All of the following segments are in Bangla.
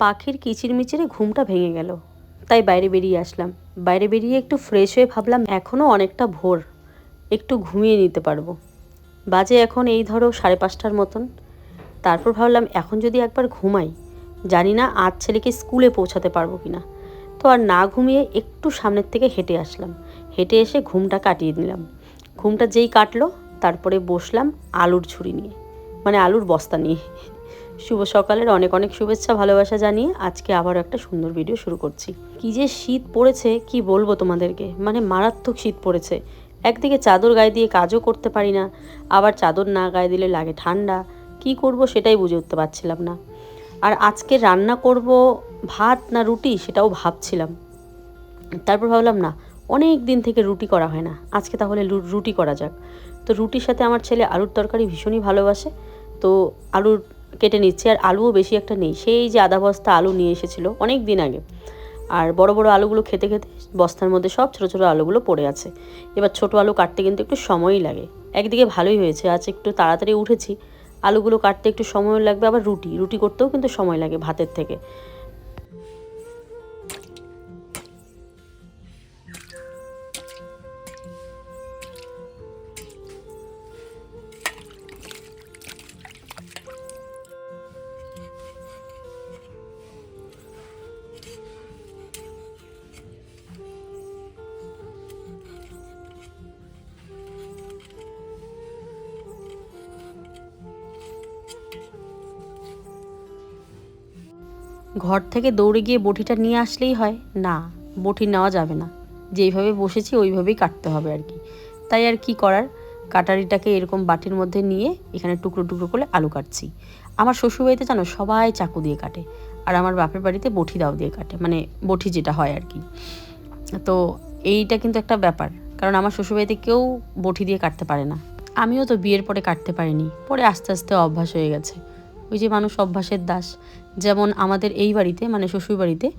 পাখির কিচিরমিচিরে ঘুমটা ভেঙে গেল। তাই বাইরে বেরিয়ে আসলাম। বাইরে বেরিয়ে একটু ফ্রেশ হয়ে ভাবলাম এখনও অনেকটা ভোর, একটু ঘুমিয়ে নিতে পারব। বাজে এখন এই ধরো সাড়ে পাঁচটার মতন। তারপর ভাবলাম, এখন যদি একবার ঘুমাই, জানি না আজ ছেলেকে স্কুলে পৌঁছাতে পারব কি না তো আর না ঘুমিয়ে একটু সামনের থেকে হেঁটে আসলাম। হেঁটে এসে ঘুমটা কাটিয়ে নিলাম। ঘুমটা যেই কাটলো, তারপরে বসলাম আলুর ছুরি নিয়ে। মানে আলুর বস্তা নিয়ে। শুভ সকালের অনেক অনেক শুভেচ্ছা, ভালোবাসা জানিয়ে আজকে আবারও একটা সুন্দর ভিডিও শুরু করছি। কি যে শীত পড়েছে, কি বলব তোমাদেরকে? মানে মারাত্মক শীত পড়েছে। একদিকে চাদর গায়ে দিয়ে কাজও করতে পারি না, আবার চাদর না গায়ে দিলে লাগে ঠান্ডা। কি করব সেটাই বুঝে উঠতে পারছিলাম না। আর আজকে রান্না করব ভাত না রুটি সেটাও ভাবছিলাম। তারপর ভাবলাম, না, অনেক দিন থেকে রুটি করা হয় না। আজকে তাহলে রুটি করা যাক। তো রুটির সাথে আমার ছেলে আলুর তরকারি ভীষণই ভালোবাসে। তো আলুর কেটে নিচ্ছি আর আলুও বেশি একটা নেই। সেই যে আধা বস্তা আলু নিয়ে এসেছিল অনেক দিন আগে। আর বড় বড় আলুগুলো খেতে খেতে বস্তার মধ্যে সব ছোটো ছোটো আলুগুলো পড়ে আছে। এবার ছোট আলু কাটতে কিন্তু একটু সময়ই লাগে। একদিকে ভালোই হয়েছে, আজ একটু তাড়াতাড়ি উঠেছি। আলুগুলো কাটতে একটু সময় লাগবে, আবার রুটি। রুটি করতেও কিন্তু সময় লাগে ভাতের থেকে। ঘর থেকে দৌড়ে গিয়ে বটিটা নিয়ে আসলেই হয়, না, বটি নেওয়া যাবে না। যেইভাবে বসেছি ওইভাবেই কাটতে হবে আর কি। তাই আর কি করার? কাটারিটাকে এরকম বাটির মধ্যে নিয়ে এখানে টুকরো টুকরো করে আলু কাটছি। আমার শ্বশুরবাড়িতে জানো সবাই চাকু দিয়ে কাটে আর আমার বাপের বাড়িতে বটি দাও দিয়ে কাটে মানে বটি যেটা হয় আর কি। তো এইটা কিন্তু একটা ব্যাপার, কারণ আমার শ্বশুরবাড়িতে কেউ বটি দিয়ে কাটতে পারে না। আমিও তো বিয়ের পরে কাটতে পারিনি, পরে আস্তে আস্তে অভ্যাস হয়ে গেছে। ওই যে মানুষ অভ্যাসের দাস যেমন আমাদের এই বাড়িতে মানে শ্বশুর বাড়িতে,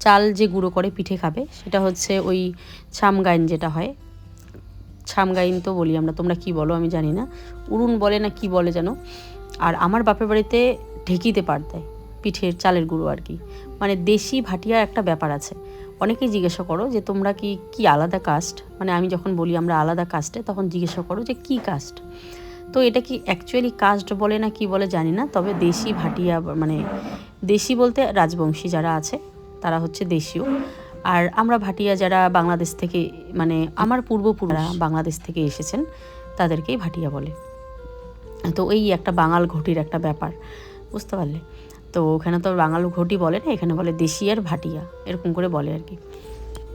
চাল যে গুঁড়ো করে পিঠে খাবে, সেটা হচ্ছে ওই ছামগাইন যেটা হয়। ছামগাইন তো বলি আমরা, তোমরা কি বলো আমি জানি না। উড়ুন বলে না কি বলে যেন? আর আমার বাপের বাড়িতে ঢেকিতে পার দেয় পিঠের চালের গুঁড়ো আর কি। মানে দেশি ভাটিয়া একটা ব্যাপার আছে। অনেকেই জিজ্ঞাসা করো যে তোমরা কি কি আলাদা কাস্ট মানে আমি যখন বলি আমরা আলাদা কাস্টে তখন জিজ্ঞাসা করো যে কি কাস্ট তো এটা কি অ্যাকচুয়ালি কাস্ট বলে না কি বলে জানি না, তবে দেশি ভাটিয়া মানে দেশি বলতে রাজবংশী যারা আছে, তারা হচ্ছে দেশীয়। আর আমরা ভাটিয়া যারা বাংলাদেশ থেকে মানে আমার পূর্বপুরুষরা বাংলাদেশ থেকে এসেছেন, তাদেরকেই ভাটিয়া বলে। তো এই একটা বাঙাল ঘটির একটা ব্যাপার, বুঝতে পারলে? তো ওখানে তো বাঙাল ঘটি বলে না, এখানে বলে দেশি আর ভাটিয়া, এরকম করে বলে আর কি।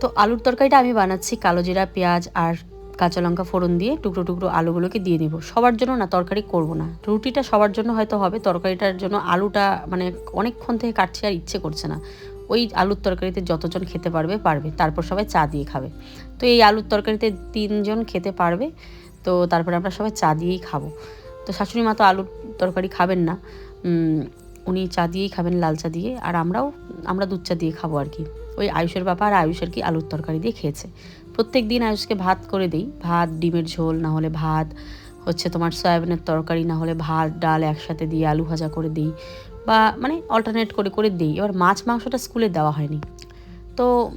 তো আলুর তরকারিটা আমি বানাচ্ছি, কালো জিরা, পেঁয়াজ আর কাঁচা লঙ্কা ফোড়ন দিয়ে টুকরো টুকরো আলুগুলোকে দিয়ে দিব। সবার জন্য না তরকারি করব না। রুটিটা সবার জন্য হয়তো হবে, তরকারিটার জন্য আলুটা মানে অনেকক্ষণ থেকে কাটছে আর ইচ্ছে করছে না। ওই আলুর তরকারিতে যতজন খেতে পারবে পারবে। তারপর সবাই চা দিয়ে খাবে। তো এই আলুর তরকারিতে তিনজন খেতে পারবে, তো তারপরে আমরা সবাই চা দিয়েই খাব। তো শাশুড়ি মা তো আলুর তরকারি খাবেন না। উনি চা দিয়েই খাবেন, লাল চা দিয়ে। আর আমরাও, আমরা দুধ চা দিয়ে খাব আর কি। ওই আয়ুষের বাবা আর আয়ুষের কি আলুর তরকারি দিয়ে খেয়েছে। প্রত্যেক দিন আয়ুষকে ভাত করে দিই। ভাত, ডিমের ঝোল, না হলে ভাত, হচ্ছে তোমার সয়াবিনের তরকারি, না হলে ভাত, ডাল একসাথে দিয়ে আলু ভাজা করে দিই বা মানে অল্টারনেট করে করে দিই। এবার মাছ মাংসটা স্কুলে দেওয়া হয়নি। তো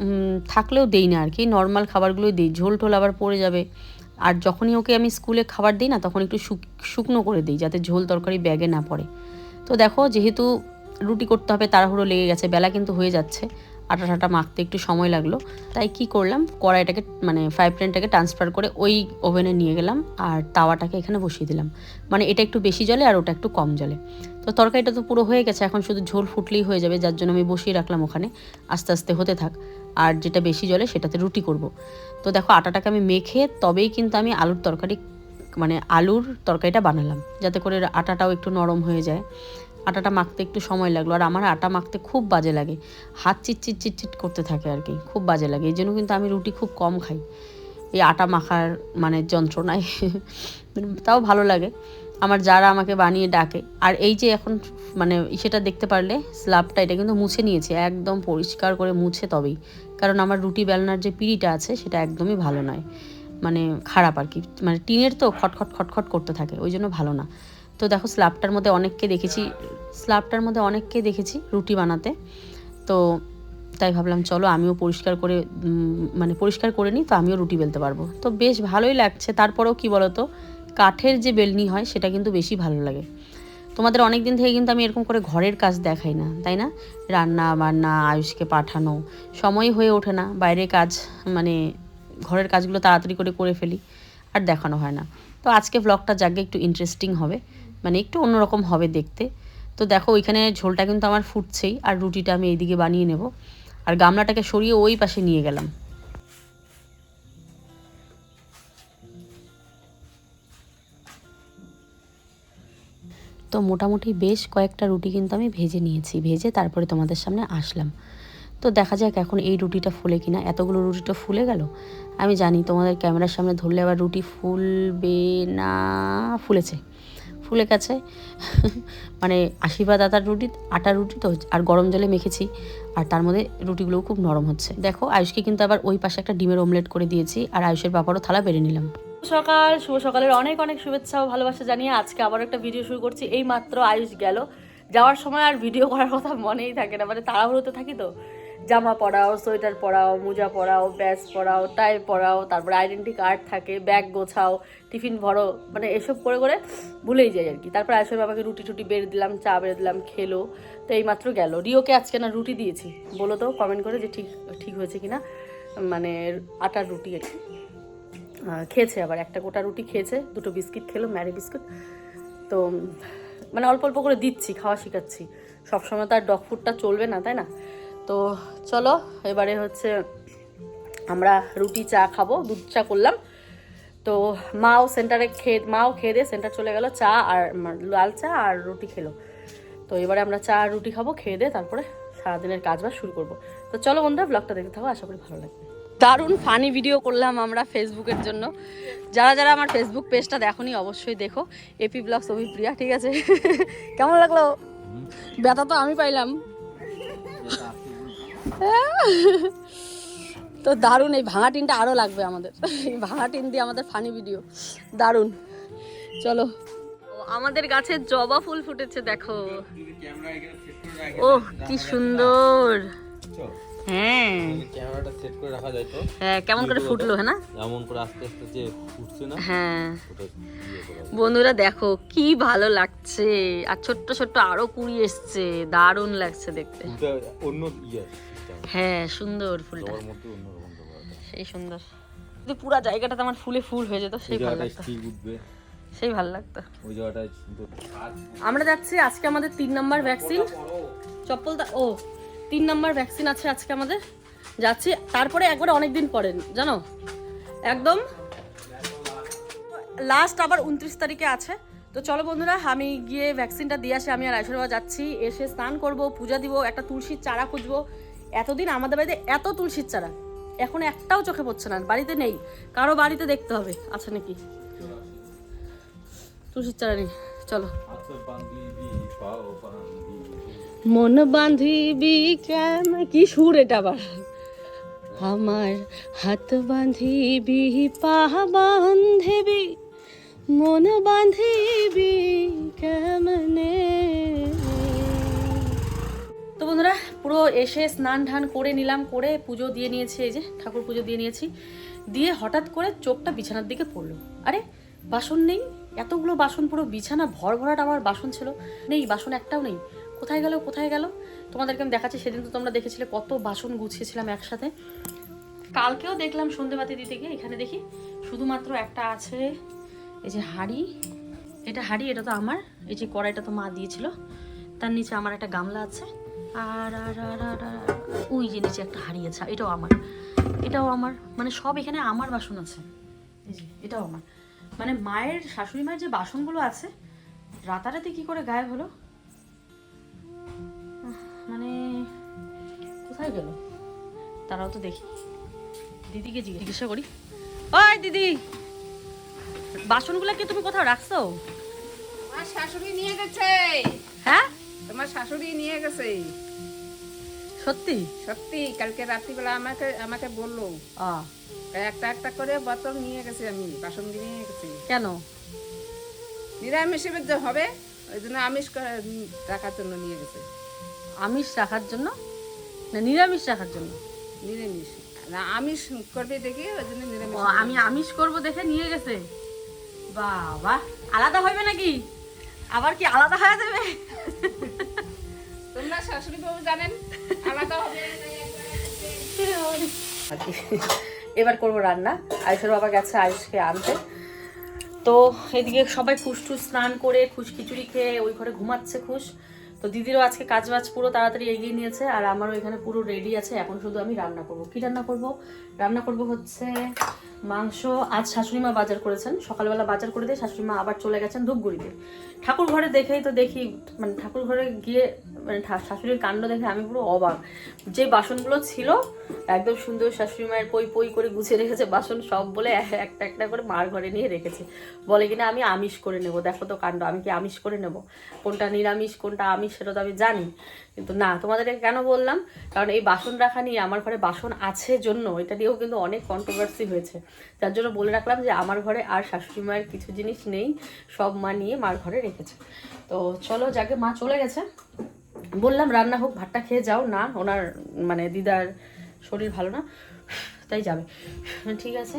থাকলেও দেই না আর কি। নর্মাল খাবারগুলোই দিই। ঝোল টোল আবার পড়ে যাবে। আর যখনই ওকে আমি স্কুলে খাবার দিই না, তখন একটু শুক- শুকনো করে দিই যাতে ঝোল তরকারি ব্যাগে না পড়ে। তো দেখো, যেহেতু রুটি করতে হবে, তাড়াহুড়ো লেগে গেছে, বেলা কিন্তু হয়ে যাচ্ছে। আটা টাটা মাখতে একটু সময় লাগল। তাই কি করলাম, কড়াইটাকে মানে ফ্রাই প্যানটাকে ট্রান্সফার করে ওই ওভেনে নিয়ে গেলাম আর তাওয়াটাকে এখানে বসিয়ে দিলাম। মানে এটা একটু বেশি জলে আর ওটা একটু কম জলে তো তরকারিটা তো পুরো হয়ে গেছে, এখন শুধু ঝোল ফুটলেই হয়ে যাবে, যার জন্য আমি বসিয়ে রাখলাম ওখানে। আস্তে আস্তে হতে থাক। আর যেটা বেশি জলে সেটাতে রুটি করব। তো দেখো আটাটাকে আমি মেখে তবেই কিন্তু আমি আলুর তরকারি মানে আলুর তরকারিটা বানালাম। যাতে করে আটাটাও একটু নরম হয়ে যায়। আটাটা মাখতে একটু সময় লাগল। আর আমার আটা মাখতে খুব বাজে লাগে। হাত চিটচিট চিটচিট করতে থাকে আর কি, খুব বাজে লাগে। এই জন্য কিন্তু আমি রুটি খুব কম খাই। এই আটা মাখার মানে যন্ত্রণায়। তাও ভালো লাগে। আমার যারা আমাকে বানিয়ে ডাকে। আর এই যে এখন মানে সেটা দেখতে পারলে স্ল্যাবটা এটা কিন্তু মুছে নিয়েছে, একদম পরিষ্কার করে মুছে তবেই। কারণ আমার রুটি বেলনার যে পিঁড়িটা আছে সেটা একদমই ভালো নয়। মানে খারাপ আর কি। মানে টিনের তো খটখট খটখট করতে থাকে, ওই জন্য ভালো না। তো দেখো স্ল্যাবটার মধ্যে অনেককে দেখেছি স্ল্যাবটার মধ্যে অনেককে দেখেছি রুটি বানাতে। তো তাই ভাবলাম চলো আমিও পরিষ্কার করে মানে পরিষ্কার করে নিই, তো আমিও রুটি বেলতে পারব। তো বেশ ভালোই লাগছে। তারপরেও কি বলতো, কাঠের যে বেলনি হয় সেটা কিন্তু বেশি ভালো লাগে। তোমাদের অনেক দিন থেকে কিন্তু আমি এরকম করে ঘরের কাজ দেখাই না, তাই না? রান্না বান্না, আয়ুষকে পাঠানো সময় হয়ে ওঠে না। বাইরে কাজ মানে ঘরের কাজগুলো তাড়াতাড়ি করে করে ফেলি, আর দেখানো হয় না। তো আজকে ব্লগটা যাকে, একটু ইন্টারেস্টিং হবে। মানে একটু অন্যরকম হবে দেখতে। তো দেখো, ওইখানে ঝোলটা কিন্তু আমার ফুটছেই, আর রুটিটা আমি এইদিকে বানিয়ে নেব। আর গামলাটাকে সরিয়ে ওই পাশে নিয়ে গেলাম। তো মোটামুটি বেশ কয়েকটা রুটি কিন্তু আমি ভেজে নিয়েছি, ভেজে তারপরে তোমাদের সামনে আসলাম। তো দেখা যাক এখন এই রুটিটা ফুলে কিনা। এতগুলো রুটিটা ফুলে গেল? আমি জানি তোমাদের ক্যামেরার সামনে ধরলে আবার রুটি ফুলবে না, ফুলেছে। ফুলে গেছে। মানে আশীর্বাদ আটার রুটি আটার রুটি তো, আর গরম জলে মেখেছি। আর তার মধ্যে রুটিগুলোও খুব নরম হচ্ছে। দেখো, আয়ুষকে কিন্তু আবার ওই পাশে একটা ডিমের অমলেট করে দিয়েছি, আর আয়ুষের বাবারও থালা বেড়ে নিলাম। সকাল, শুভ সকালের অনেক অনেক শুভেচ্ছা ও ভালোবাসা জানিয়ে আজকে আবার একটা ভিডিও শুরু করছি। এই মাত্র আয়ুষ গেল। যাওয়ার সময় আর ভিডিও করার কথা মনেই থাকে না মানে তাড়াহুড়োতে থাকি তো। জামা পরাও, সোয়েটার পরাও, মোজা পরাও, ব্যাস পরাও, টাই পরাও, তারপরে আইডেন্টি কার্ড থাকে, ব্যাগ গোছাও, টিফিন ভরো মানে এসব করে করে ভুলেই যাই আর কি। তারপর আয়ুষের বাবাকে রুটি টুটি বেড়ে দিলাম, চা বেড়ে দিলাম, খেলো। তো এই মাত্র গেল। রিওকে আজকে না রুটি দিয়েছি, বলো তো কমেন্ট করে যে ঠিক ঠিক হয়েছে কিনা। মানে আটার রুটি আর কি। খেয়েছে আবার, একটা গোটা রুটি খেয়েছে, দুটো বিস্কিট খেলো, ম্যারি বিস্কুট। তো মানে অল্প অল্প করে দিচ্ছি, খাওয়া শেখাচ্ছি। সবসময় তো আর ডগ ফুডটা চলবে না, তাই না? তো চলো, এবারে হচ্ছে আমরা রুটি চা খাব, দুধ চা করলাম। তো মাও সেন্টারে খেয়ে, মাও খেয়ে দিয়ে সেন্টার চলে গেল চা আর লাল চা আর রুটি খেলো। তো এবারে আমরা চা আর রুটি খাব, খেয়ে দিয়ে তারপরে সারাদিনের কাজ বাজ শুরু করব। তো চলো বন্ধুরা ব্লগটা দেখতে থাকো, আশা করি ভালো লাগবে। দারুণ ফানি ভিডিও করলাম আমরা ফেসবুকের জন্য। যারা যারা আমার ফেসবুক পেজটা দেখোনি, অবশ্যই দেখো। এপি ব্লগস অভিপ্রিয়া, ঠিক আছে? কেমন লাগল? ব্যথা তো আমি পাইলাম। তো দারুণ এই ভাঙা টিনটা আরও লাগবে আমাদের। এই ভাঙা টিন দিয়ে আমাদের ফানি ভিডিও দারুণ। চলো। আমাদের গাছে জবা ফুল ফুটেছে দেখো। ও কি সুন্দর। হ্যাঁ। ক্যামেরাটা সেট করে রাখা যায় তো হ্যাঁ কেমন করে ফুটলো হ্যাঁ না? এমন করে আস্তে আস্তে যে ফুটছে না হ্যাঁ। বন্ধুরা দেখো কি ভালো লাগছে। আর ছোট্ট ছোট্ট আরও কুড়ি এসছে। দারুণ লাগছে দেখতে। অন্য ইয়ে। হ্যাঁ সুন্দর ফুলটা। সেই সুন্দর। যদি পুরা জায়গাটাতে আমার ফুলে ফুল হয়ে যেত সেই ভালো লাগতো। সেই ভালো লাগতো। ওই জায়গাটায় আমরা যাচ্ছি আজকে আমাদের তিন নাম্বার ভ্যাকসিন চপ্পল দা ও তিন নাম্বার ভ্যাকসিন আছে আজকে আমাদের। যাচ্ছি তারপরে একবারে অনেক দিন পরে জানো? একদম। লাস্ট আবার উনত্রিশ তারিখে আছে। তো চলো বন্ধুরা আমি গিয়ে ভ্যাকসিনটা দিয়ে আসি আমি আর আইশ্বর্যা যাচ্ছি। এসে স্নান করব পূজা দিব একটা তুলসীর চারা খুঁজবো। এতদিন আমাদের বাড়িতে এত তুলসীর চারা। এখন একটাও চোখে পড়ছে না বাড়িতে নেই। কারও বাড়িতে দেখতে হবে। আছে নাকি তুলসীর চারা নেই। চলো। বান্ধিবি, মন বাঁধিবি কেন? কি সুর এটা আবার? আমার হাত বাঁধিবি পা বাঁধিবি। মন বাঁধিবি কেমনে? বন্ধুরা, পুরো এসে স্নান ধান করে নিলাম, করে পুজো দিয়ে নিয়েছি, এই যে ঠাকুর পুজো দিয়ে নিয়েছি। দিয়ে হঠাৎ করে চোখটা বিছানার দিকে পড়ল। আরে, বাসন নেই? এতগুলো বাসন, পুরো বিছানা ভর ভরাট আমার বাসন ছিল। নেই, বাসন একটাও নেই। কোথায় গেল কোথায় গেল? তোমাদেরকে আমি দেখাচ্ছি, সেদিন তো তোমরা দেখেছিলে কত বাসন গুছিয়েছিলাম একসাথে। কালকেও দেখলাম সন্ধেবাতি দিতে গিয়ে, এখানে দেখি শুধুমাত্র একটা আছে, এই যে হাঁড়ি। এটা হাঁড়ি, এটা তো আমার। এই যে কড়াইটা তো মা দিয়েছিল। তার নিচে আমার একটা গামলা আছে। আর আর আর আর ওই যে নিচে একটা হাঁড়ি আছে এটাও আমার। এটাও আমার। মানে সব এখানে আমার বাসন আছে। এই যে এটাও আমার। মানে মায়ের শাশুড়ি মায়ের যে বাসনগুলো আছে রাতারাতি কি করে গায়েব হলো? মানে কোথায় গেল? তারাও তো দেখি। দিদিকে জিজ্ঞাসা করি। ওই দিদি! বাসনগুলো কি তুমি কোথাও রাখছো? শাশুড়ি নিয়ে গেছে। হ্যাঁ? তোমার শাশুড়ি নিয়ে গেছে। সত্যি? সত্যি কালকে রাত্রিবেলা আমাকে আমাকে বলল। একটা একটা করে বোতল নিয়ে গেছি আমি বাসন নিয়ে গেছি। কেন? নিরামিষের যে হবে ওই জন্য আমিষ রাখার জন্য নিয়ে গেছে। আমিষ রাখার জন্য? না নিরামিষ রাখার জন্য? নিরামিষ। না আমিষ করবে দেখি ওই জন্য নিরামিষ আমি আমিষ করব দেখে নিয়ে গেছে। বাবা আলাদা হবে নাকি? আবার কি আলাদা হয়ে যাবে? বাবু জানেন, আলাদা হবে। এবার করব রান্না। আয়ুষের বাবা গেছে আয়ুষকে আনতে। তো এদিকে সবাই খুশ টুস স্নান করে খুশ খিচুড়ি খেয়ে ওই ঘরে ঘুমাচ্ছে খুশ। তো দিদিরও আজকে কাজ বাজ পুরো তাড়াতাড়ি এগিয়ে নিয়েছে আর আমারও এখানে পুরো রেডি আছে। এখন শুধু আমি রান্না করব। কি রান্না করব? রান্না করব হচ্ছে মাংস আজ শাশুড়ি মা বাজার করেছেন। সকালবেলা বাজার করে দিয়ে শাশুড়ি মা আবার চলে গেছেন ধূপগুড়িতে। ঠাকুর ঘরে দেখেই তো দেখি মানে ঠাকুর ঘরে গিয়ে মানে শাশুড়ির কাণ্ড দেখে আমি পুরো অবাক। যে বাসনগুলো ছিল, একদম সুন্দর শাশুড়ি মায়ের পই পই করে গুছিয়ে রেখেছে বাসন, সব বলে একটা একটা করে মার ঘরে নিয়ে রেখেছে। বলে কিনা, আমি আমিষ করে নেব। দেখো তো কাণ্ড, আমি কি আমিষ করে নেব? কোনটা নিরামিষ, কোনটা আমিষ, সেটা তো আমি জানি। কিন্তু না, তোমাদেরকে কেন বললাম? কারণ এই বাসন রাখা নিয়ে আমার ঘরে বাসন আছে জন্য, এটা নিয়েও কিন্তু অনেক কন্ট্রোভার্সি হয়েছে। যার জন্য বলে রাখলাম যে আমার ঘরে আর শাশুড়ি মায়ের কিছু জিনিস নেই, সব মা নিয়ে মার ঘরে রেখেছে। তো চলো যাকে মা চলে গেছে, বললাম রান্না হোক, ভাতটা খেয়ে যাও, না ওনার মানে দিদার শরীর ভালো না, তাই যাবে। ঠিক আছে,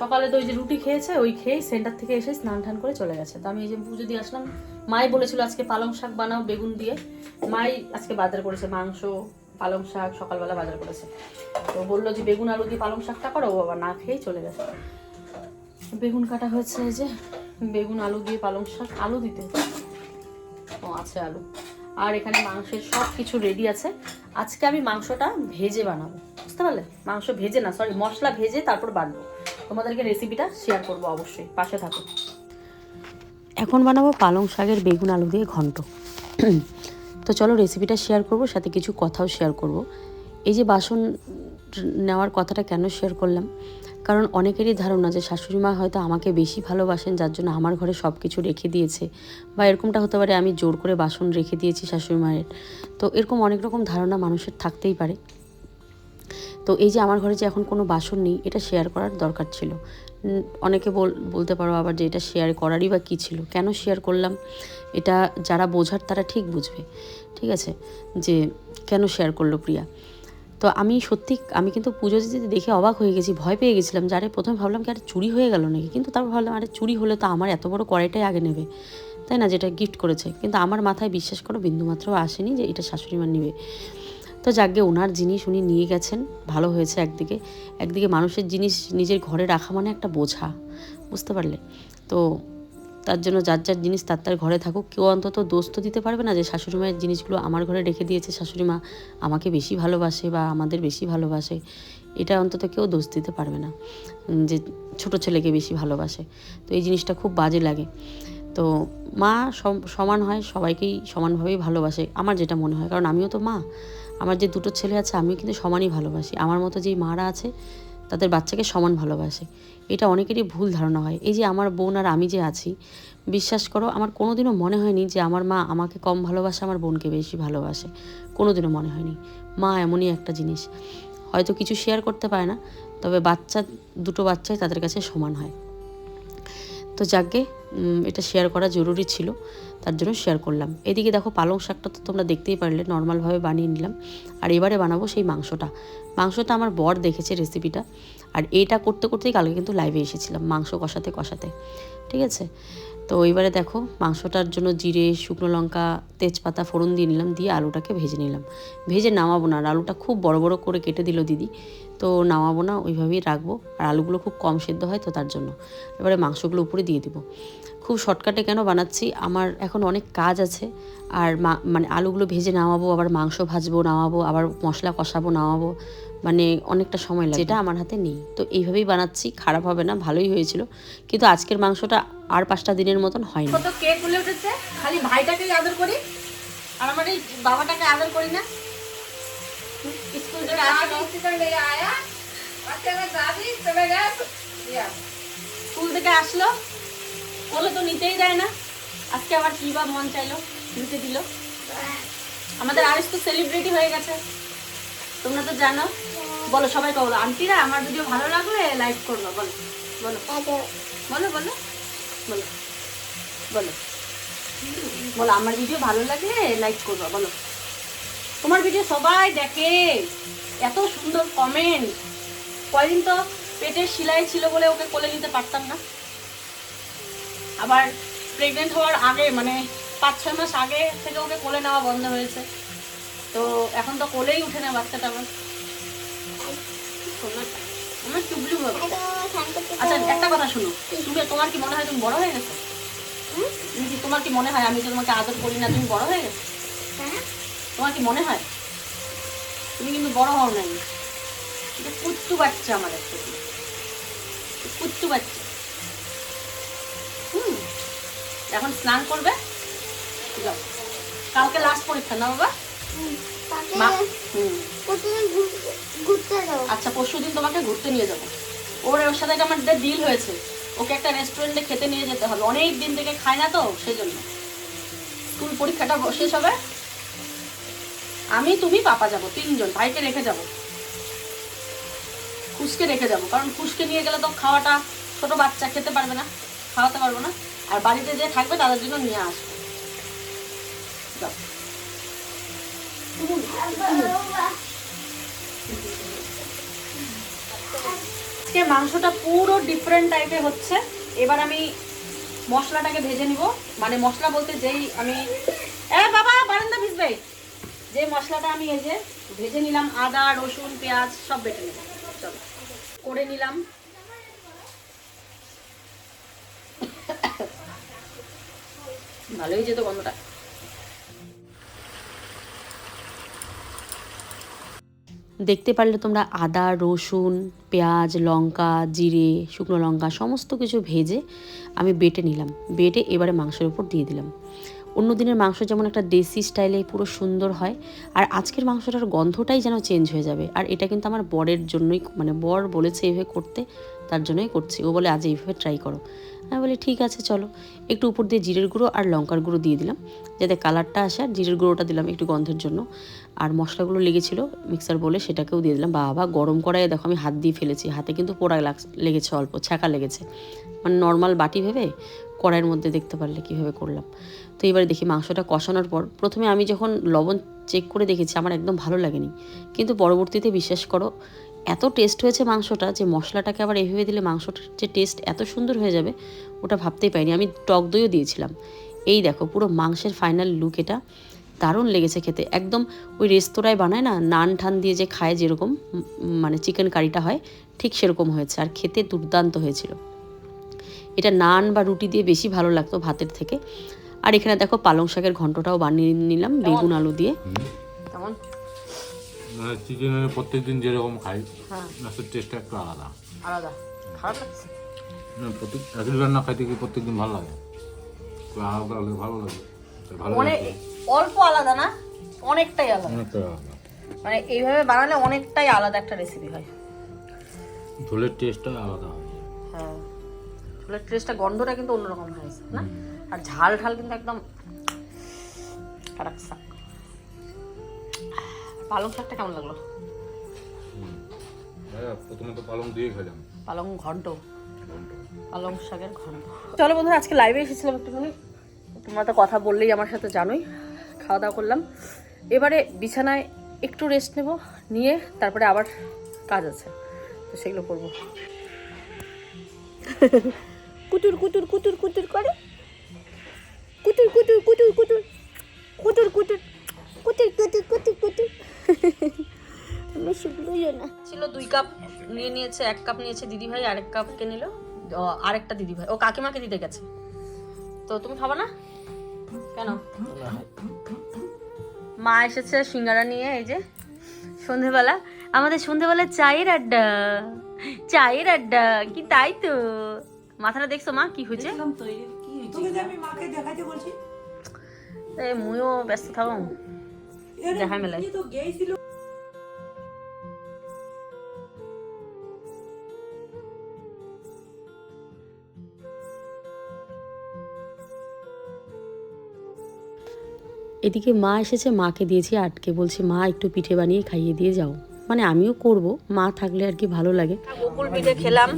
সকালে তো ওই যে রুটি খেয়েছে, ওই খেয়ে সেন্টার থেকে এসে স্নান টান করে চলে গেছে। তো আমি এই যে পুজো দিয়ে আসলাম, মাই বলেছিল আজকে পালং শাক বানাও বেগুন দিয়ে, মাই আজকে বাজার করেছে মাংস পালং শাক সকালবেলা বাজার করেছে। তো বলল যে, বেগুন আলু দিয়ে পালং শাকটা করো। বাবা না খেয়েই চলে গেছে। বেগুন কাটা হয়েছে এই যে, বেগুন আলু দিয়ে পালং শাক, আলু দিতে। ও, আছে আলু। আর এখানে মাংসের সব কিছু রেডি আছে। আজকে আমি মাংসটা ভেজে বানাবো। বুঝতে পারলে? মাংস ভেজে না সরি মশলা ভেজে তারপর বানবো। তোমাদেরকে রেসিপিটা শেয়ার করব অবশ্যই, পাশে থাকো। এখন বানাবো পালং শাকের বেগুন আলু দিয়ে ঘন্ট। তো চলো রেসিপিটা শেয়ার করব, সাথে কিছু কথাও শেয়ার করব। এই যে বাসন নেওয়ার কথাটা কেন শেয়ার করলাম? কারণ অনেকেরই ধারণা যে শাশুড়ি মা হয়তো আমাকে বেশি ভালোবাসেন, যার জন্য আমার ঘরে সব কিছু রেখে দিয়েছে। বা এরকমটা হতে পারে আমি জোর করে বাসন রেখে দিয়েছি শাশুড়ি মায়ের। তো এরকম অনেক রকম ধারণা মানুষের থাকতেই পারে। তো এই যে আমার ঘরে যে এখন কোনো বাসন নেই, এটা শেয়ার করার দরকার ছিল। অনেকে বল, বলতে পারো আবার যে এটা শেয়ার করারই বা কী ছিল? কেন শেয়ার করলাম? এটা যারা বোঝার তারা ঠিক বুঝবে, ঠিক আছে? যে কেন শেয়ার করল প্রিয়া? তো আমি সত্যি আমি কিন্তু পুজো দিতে দেখে অবাক হয়ে গেছি, ভয় পেয়ে গেছিলাম যারে প্রথমে ভাবলাম কি আরে চুরি হয়ে গেল নাকি? কিন্তু তারপর ভাবলাম আরে চুরি হলে তো আমার এত বড় কড়াইটাই আগে নেবে, তাই না? যেটা গিফট করেছে। কিন্তু আমার মাথায় বিশ্বাস করো, বিন্দুমাত্র আসেনি যে এটা শাশুড়ি মা নেবে। তো যাকে ওনার জিনিস উনি নিয়ে গেছেন, ভালো হয়েছে একদিকে। একদিকে মানুষের জিনিস নিজের ঘরে রাখা মানে একটা বোঝা, বুঝতে পারলে? তো তার জন্য যার যার জিনিস তার তার ঘরে থাকুক, কেউ অন্তত দোষ তো দিতে পারবে না যে শাশুড়ি মায়ের জিনিসগুলো আমার ঘরে রেখে দিয়েছে শাশুড়ি মা আমাকে বেশি ভালোবাসে বা আমাদের বেশি ভালোবাসে। এটা অন্তত কেউ দোষ দিতে পারবে না যে ছোট ছেলেকে বেশি ভালোবাসে। তো এই জিনিসটা খুব বাজে লাগে। তো মা সম- সমান হয়, সবাইকেই সমানভাবেই ভালোবাসে, আমার যেটা মনে হয়। কারণ আমিও তো মা। আমার যে দুটো ছেলে আছে আমিও কিন্তু সমানই ভালোবাসি। আমার মতো যেই মারা আছে, তাদের বাচ্চাকে সমান ভালোবাসে। এটা অনেকেরই ভুল ধারণা হয়। এই যে আমার বোন আর আমি যে আছি, বিশ্বাস করো, আমার কোনোদিনও মনে হয়নি যে আমার মা আমাকে কম ভালোবাসে, আমার বোনকে বেশি ভালোবাসে। কোনোদিনও মনে হয়নি। মা এমনই একটা জিনিস। হয়তো কিছু শেয়ার করতে পারে না, তবে বাচ্চা, দুটো বাচ্চাই তাদের কাছে সমান হয়। তো যাকে এটা শেয়ার করা জরুরি ছিল, তার জন্য শেয়ার করলাম। এদিকে দেখো পালং শাকটা তো তোমরা দেখতেই পারলে নর্মালভাবে বানিয়ে নিলাম। আর এবারে বানাবো সেই মাংসটা। মাংসটা আমার বর দেখেছে রেসিপিটা আর এটা করতে, করতেই কালকে কিন্তু লাইভে এসেছিলাম, মাংস কষাতে কষাতে। ঠিক আছে? তো এবারে দেখো মাংসটার জন্য জিরে, শুকনো লঙ্কা, তেজপাতা, ফোড়ন দিয়ে নিলাম, দিয়ে আলুটাকে ভেজে নিলাম। ভেজে নামাবো না, আর আলুটা খুব বড় বড় করে কেটে দিল দিদি। তো নামাবো না, ওইভাবেই রাখব। আর আলুগুলো খুব কম সেদ্ধ হয় তো তার জন্য। এবারে মাংসগুলো উপরে দিয়ে দিব। খুব শর্টকাটে কেন বানাচ্ছি? আমার এখন অনেক কাজ আছে। আর মানে আলুগুলো ভেজে নামাবো, আবার মাংস ভাজবো, নামাবো, আবার মশলা কষাবো, নামাবো। মানে অনেকটা সময় লাগে যেটা আমার হাতে নেই। তো এইভাবেই বানাচ্ছি খারাপ হবে না ভালোই হয়েছিল। কিন্তু আজকের মাংসটা আর পাঁচটা দিনের মতন হয়নি। কত কে গুলে উঠেছে খালি ভাইটাকেই আদর করি আর আমার এই বাবাটাকে আদর করি না। স্কুল থেকে আয়া স্কুল থেকে আসলো বলে তো নিতেই দেয় না। আজকে আবার কি বা মন চাইলো নিতে দিল। আমাদের আরেস তো সেলিব্রিটি হয়ে গেছে। তোমরা তো জানো। বলো সবাইকে বলো আন্টিরা, আমার ভিডিও ভালো লাগলে লাইক করব। বলো বলো। বলো বলো। বলো বলো। বলো, আমার ভিডিও ভালো লাগলে লাইক করবা। বলো। তোমার ভিডিও সবাই দেখে। এত সুন্দর কমেন্ট কয়দিন তো পেটের সিলাই ছিল বলে ওকে কোলে নিতে পারতাম না। আবার প্রেগনেন্ট হওয়ার আগে মানে পাঁচ ছয় মাস আগে থেকে ওকে কোলে নেওয়া বন্ধ হয়েছে। তো এখন তো কোলেই উঠে না বাচ্চাটা আমার। আমার চুবলু বাবা আচ্ছা একটা কথা শুনো। তুমি তোমার কি মনে হয় তুমি বড় হয়ে গেছো? তুমি তোমার কি মনে হয় আমি যে তোমাকে আদর করি না তুমি বড় হয়ে গেছো? তোমার কি মনে হয়? তুমি কিন্তু বড় হও নাই। কুত্তু বাচ্চা আমার একটা কুত্তু বাচ্চা। হুম। এখন স্নান করবে? যাও। কালকে লাস্ট পরীক্ষা না বাবা? আচ্ছা পরশু দিন তোমাকে ঘুরতে নিয়ে যাব। ওর ওর সাথে একটা আমার ডিল হয়েছে। ওকে একটা রেস্টুরেন্টে খেতে নিয়ে যেতে হবে। অনেক দিন থেকে খায় না তো সেই জন্য স্কুল পরীক্ষাটা শেষ হবে। আমি তুমি পাপা যাব তিনজন। ভাইকে রেখে যাব। খুশকে রেখে যাব। কারণ খুশকে নিয়ে গেলে তো খাওয়াটা ছোট বাচ্চা খেতে পারবে না খাওয়াতে পারব না। আর বাড়িতে যে থাকবে তাদের জন্য নিয়ে আসবে। আজকে মাংসটা পুরো ডিফারেন্ট টাইপের হচ্ছে। এবার আমি মশলাটাকে ভেজে নিব। মানে মশলা বলতে যেই আমি এ বাবা, বারান্দা ভিজবে। যে মশলাটা আমি এই যে ভেজে নিলাম, আদা, রসুন, পেঁয়াজ, সব বেটে নেব। করে নিলাম। ভালোই যেত গন্ধটা। দেখতে পারলে তোমরা আদা, রসুন, পেঁয়াজ, লঙ্কা, জিরে, শুকনো লঙ্কা সমস্ত কিছু ভেজে আমি বেটে নিলাম। বেটে এবারে মাংসের উপর দিয়ে দিলাম। অন্য দিনের মাংস যেমন একটা দেশি স্টাইলে পুরো সুন্দর হয়, আর আজকের মাংসটার গন্ধটাই যেন চেঞ্জ হয়ে যাবে। আর এটা কিন্তু আমার বরের জন্যই মানে বর বলেছে এইভাবে করতে, তার জন্যই করছি। ও বলে, আজ এইভাবে ট্রাই করো। আমি বলি, ঠিক আছে, চলো। একটু উপর দিয়ে জিরের গুঁড়ো আর লঙ্কার গুঁড়ো দিয়ে দিলাম, যাতে কালারটা আসে আর জিরের গুঁড়োটা দিলাম একটু গন্ধের জন্য। আর মশলাগুলো লেগেছিল, মিক্সার বলে সেটাকেও দিয়ে দিলাম। বাবা, গরম কড়াইয়ে দেখো, আমি হাত দিয়ে ফেলেছি। হাতে কিন্তু পোড়া লাগ- লেগেছে অল্প, ছ্যাঁকা লেগেছে। মানে নর্মাল বাটি ভেবে কড়াইয়ের মধ্যে দেখতে পারলে কীভাবে করলাম। তো এবারে দেখি মাংসটা কষানোর পর, প্রথমে আমি যখন লবণ চেক করে দেখেছি, আমার একদম ভালো লাগেনি। কিন্তু পরবর্তীতে বিশ্বাস করো এত টেস্ট হয়েছে মাংসটা যে মশলাটাকে আবার এভাবে দিলে মাংসটার যে টেস্ট এত সুন্দর হয়ে যাবে ওটা ভাবতেই পারিনি। আমি টক দইও দিয়েছিলাম। এই দেখো পুরো মাংসের ফাইনাল লুক এটা। দারুণ লেগেছে খেতে। একদম ওই রেস্তোরাঁয় বানায় না নান ঠান দিয়ে যে খায় যেরকম মানে চিকেন কারিটা হয় ঠিক সেরকম হয়েছে। আর খেতে দুর্দান্ত হয়েছিল। এটা নান বা রুটি দিয়ে বেশি ভালো লাগতো ভাতের থেকে। আর এখানে দেখো পালং শাকের ঘন্টটাও বানিয়ে নিলাম বেগুন আলু দিয়ে। মানে চিকেনের প্রত্যেক দিন যেরকম খাই হ্যাঁ। মাছের টেস্টটা একটু আলাদা। আলাদা। খারাপ লাগছে? প্রত্যেক একই রান্না খাইতে কি প্রত্যেক দিন ভালো লাগে। একটু হালকা ভালো লাগে। ভালো লাগে। অল্প আলাদা না অনেকটাই আলাদা। আলাদা। মানে এইভাবে বানালে অনেকটাই আলাদা একটা রেসিপি হয়। ঝোলের টেস্টটা আলাদা হয়। হ্যাঁ। ফুলের টেস্টটা গন্ধটা কিন্তু অন্যরকম হয়েছে না? আর ঝাল ঝাল কিন্তু একদম শাক পালং শাকটা কেমন লাগল? হ্যাঁ প্রথমে তো পালং দিয়ে খেলাম। পালং ঘন্ট। পালং শাকের ঘন্ট। চলো বন্ধুরা আজকে লাইভে এসেছিলাম একটুখানি। তোমরা তো কথা বললেই আমার সাথে জানোই। খাওয়া দাওয়া করলাম। এবারে বিছানায় একটু রেস্ট নেব নিয়ে তারপরে আবার কাজ আছে। তো সেগুলো করব। কুতুর কুতুর কুতুর কুতুর করে। কুতুর কুতুর কুতুর কুতুর কুতুর কুতুর কুতুর। কাপ নিয়ে নিয়েছে এক কাপ নিয়েছে দিদি ভাই আরেক কাপকে নিল ও, আরেকটা দিদি ভাই ও কাকিমাকে দিতে গেছে। তো তুমি খাব না? কেন? মা এসেছে সিঙ্গারা নিয়ে এই যে সন্ধেবেলা। আমাদের সন্ধেবেলা চায়ের আড্ডা। চায়ের আড্ডা কি তাই তো? মাথাটা দেখছ মা কি হয়েছে? মুইও ব্যস্ত থাকো। দেখা মেলায়। তো গেছিল এদিকে মা এসেছে মাকে দিয়েছি আটকে। বলছি মা একটু পিঠে বানিয়ে খাইয়ে দিয়ে যাও। মানে আমিও করব মা থাকলে আর কি ভালো লাগে। গোকুল পিঠে খেলাম।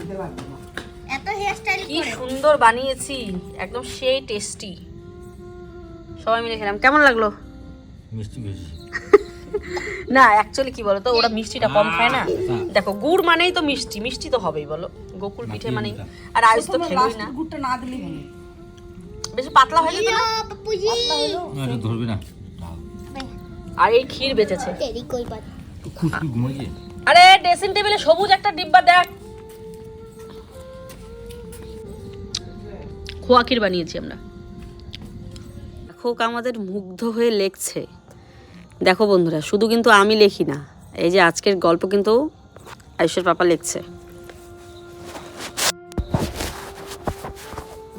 এত হেয়ার স্টাইল কি সুন্দর বানিয়েছি একদম সেই টেস্টি সবাই মিলে খেলাম। কেমন লাগল? মিষ্টি বেশি। না অ্যাকচুয়ালি কি বলো তো ওরা মিষ্টিটা কম খায় না। দেখো গুড় মানেই তো মিষ্টি মিষ্টি তো হবেই বলো। গোকুল পিঠে মানেই। আর আয়ুষ তো খেলোই না। গুড়টা না দিলেই হবে। বেশি পাতলা হয়ে যেত না? না, এটা ধরবি না। আর এই ক্ষীর বেঁচেছে। খুশকি ঘুমিয়ে আরে ড্রেসিং টেবিলে সবুজ একটা ডিব্বা দেখ। খোয়া ক্ষীর বানিয়েছি আমরা। খোক আমাদের মুগ্ধ হয়ে লেখছে। দেখো বন্ধুরা শুধু কিন্তু আমি লেখি না এই যে আজকের গল্প কিন্তু আয়ুষের পাপা লিখছে।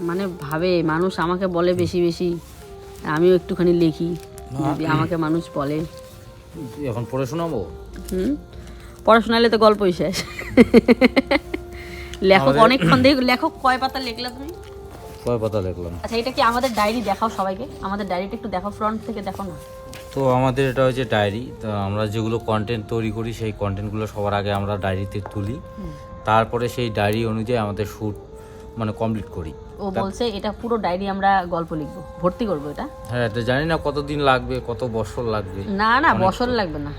মানে ভাবে মানুষ আমাকে বলে বেশি বেশি। আমিও একটুখানি লিখি যদি আমাকে মানুষ বলে। এখন পড়ে শোনাবো? হুম? পড়াশোনালে তো গল্পই শেষ। লেখক অনেকক্ষণ দেখে লেখক কয় পাতা লিখলা তুমি? কয় পাতা লিখলাম? আচ্ছা এটা কি আমাদের ডায়েরি? দেখাও সবাইকে। আমাদের ডায়েরিটা একটু দেখাও ফ্রন্ট থেকে দেখো না। তো আমাদের এটা হচ্ছে ডায়েরি। তো আমরা যেগুলো কন্টেন্ট তৈরি করি সেই কন্টেন্টগুলো সবার আগে আমরা ডায়েরিতে তুলি। তারপরে সেই ডায়েরি অনুযায়ী আমাদের শ্যুট মানে কমপ্লিট করি। ও বলছে এটা পুরো ডায়েরি আমরা গল্প লিখব। ভর্তি করব এটা? হ্যাঁ এটা জানি না কতদিন লাগবে কত বছর লাগবে। না না বছর লাগবে না।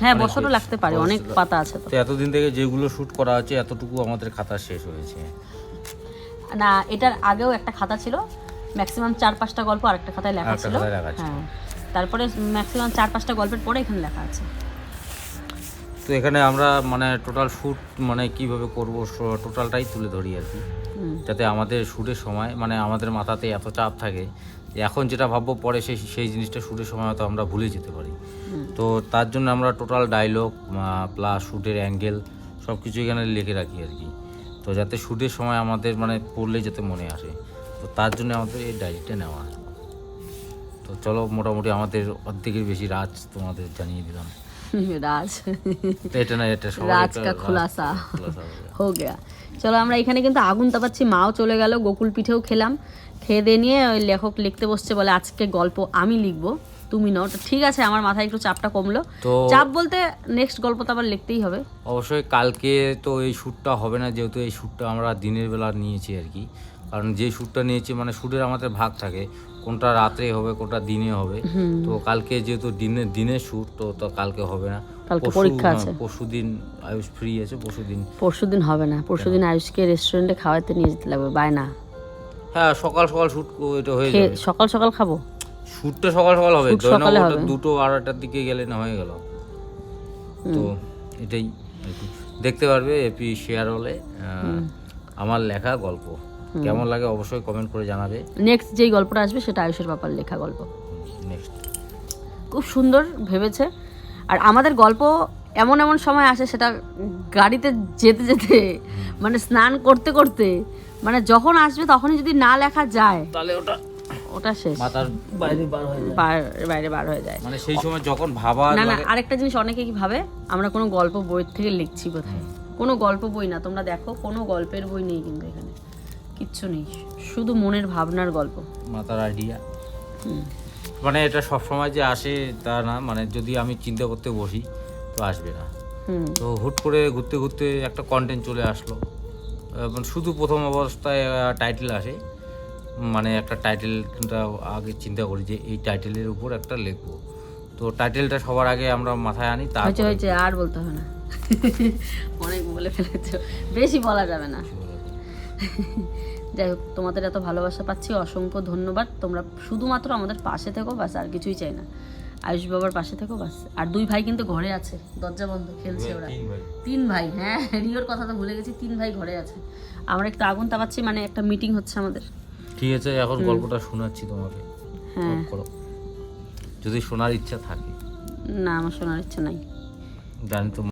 হ্যাঁ বছরও লাগতে পারে অনেক পাতা আছে তো। এতদিন থেকে যেগুলো শ্যুট করা হচ্ছে এতটুকু আমাদের খাতা শেষ হয়েছে। না এটার আগেও একটা খাতা ছিল ম্যাক্সিমাম চার পাঁচটা গল্প আরেকটা খাতায় লেখা ছিল। খাতায় লেখা ছিল। হ্যাঁ তারপরে ম্যাক্সিমাম চার পাঁচটা গল্পের পরে এখানে লেখা আছে। তো এখানে আমরা মানে টোটাল শ্যুট মানে কীভাবে করব টোটালটাই তুলে ধরি আর কি। যাতে আমাদের শ্যুটের সময় মানে আমাদের মাথাতে এত চাপ থাকে এখন যেটা ভাববো পরে সেই সেই জিনিসটা শ্যুটের সময় হয়তো আমরা ভুলে যেতে পারি। তো তার জন্য আমরা টোটাল ডায়লগ প্লাস শ্যুটের অ্যাঙ্গেল সব কিছু এখানে লিখে রাখি আর কি। তো যাতে শ্যুটের সময় আমাদের মানে পড়লে যাতে মনে আসে। তো তার জন্য আমাদের এই ডায়েরিটা নেওয়া। তো চলো মোটামুটি আমাদের অর্ধেকের বেশি রাজ তোমাদের জানিয়ে দিলাম। রাজ। এটা না এটা রাজ কা খুলাসা। হো গেয়া। চলো আমরা এখানে কিন্তু আগুন তাপাচ্ছি মাও চলে গেল গোকুল পিঠেও খেলাম। খেয়ে দিয়ে নিয়ে ওই লেখক লিখতে বসছে বলে আজকে গল্প আমি লিখব তুমি নাও। ঠিক আছে আমার মাথায় একটু চাপটা কমলো। চাপ বলতে নেক্সট গল্প তো আবার লিখতেই হবে। অবশ্যই কালকে তো এই শ্যুটটা হবে না যেহেতু এই শ্যুটটা আমরা দিনের বেলা নিয়েছি আর কি। কারণ যে শ্যুটটা নিয়েছি মানে শ্যুটের আমাদের ভাগ থাকে। কোনটা রাত্রে হবে কোনটা দিনে হবে। তো কালকে যেহেতু দিনে দিনের শ্যুট তো তো কালকে হবে না। কালকে পরীক্ষা আছে। পরশু দিন আয়ুষ ফ্রি আছে পরশু দিন পরশু দিন হবে না। পরশু দিন আয়ুষকে রেস্টুরেন্টে খাওয়াতে নিয়ে যেতে লাগবে বায়না হ্যাঁ সকাল সকাল শ্যুট এটা হয়ে যাবে। সকাল সকাল খাব? শ্যুটটা সকাল সকাল হবে। সকালে হবে। দুটো আড়াইটার দিকে গেলে না হয়ে গেল। তো এটাই দেখতে পারবে এপি শেয়ার হলে আমার লেখা গল্প। কেমন লাগে অবশ্যই কমেন্ট করে জানাবে। নেক্সট যেই গল্পটা আসবে সেটা আয়ুষের ব্যাপার লেখা গল্প। নেক্সট খুব সুন্দর ভেবেছে। আর আমাদের গল্প এমন এমন সময় আসে সেটা গাড়িতে যেতে যেতে মানে স্নান করতে করতে মানে যখন আসবে তখনই যদি না লেখা যায় তাহলে ওটা ওটা শেষ। মাথার বাইরে বার হয়ে যায়। বার- বাইরে বার হয়ে যায়। মানে সেই সময় যখন ভাবা না না আরেকটা জিনিস অনেকে কি ভাবে? আমরা কোনো গল্প বই থেকে লিখছি কোথায় কোনো গল্প বই না তোমরা দেখো কোনো গল্পের বই নেই কিন্তু এখানে। কিচ্ছু নেই শুধু মনের ভাবনার গল্প। মাথার আইডিয়া মানে এটা সব সময় যে আসে তা না মানে যদি আমি চিন্তা করতে বসি তো আসবে না। তো হুট করে ঘুরতে ঘুরতে একটা কন্টেন্ট চলে আসলো। এবং শুধু প্রথম অবস্থায় টাইটেল আসে। মানে একটা টাইটেলটা আগে চিন্তা করি যে এই টাইটেলের উপর একটা লিখব। তো টাইটেলটা সবার আগে আমরা মাথায় আনি তারপরে হয়েছে আর বলতে হবে না। অনেক বলে ফেলেছো। বেশি বলা যাবে না। যাই হোক তোমাদের এত ভালোবাসা পাচ্ছি অসংখ্য ধন্যবাদ। তোমরা শুধুমাত্র আমাদের পাশে থেকো বাস আর কিছুই চাই না। আয়ুষ বাবার পাশে থেকো বাস আর দুই ভাই কিন্তু ঘরে আছে দরজা বন্ধ খেলছে ওরা। তিন ভাই। হ্যাঁ রিওর কথা তো ভুলে গেছি তিন ভাই ঘরে আছে। আমরা একটু আগুন তাপাচ্ছি মানে একটা মিটিং হচ্ছে আমাদের। ঠিক আছে এখন গল্পটা শোনাচ্ছি তোমাকে। হ্যাঁ। যদি শোনার ইচ্ছা থাকে। না আমার শোনার ইচ্ছা নাই। জানি তো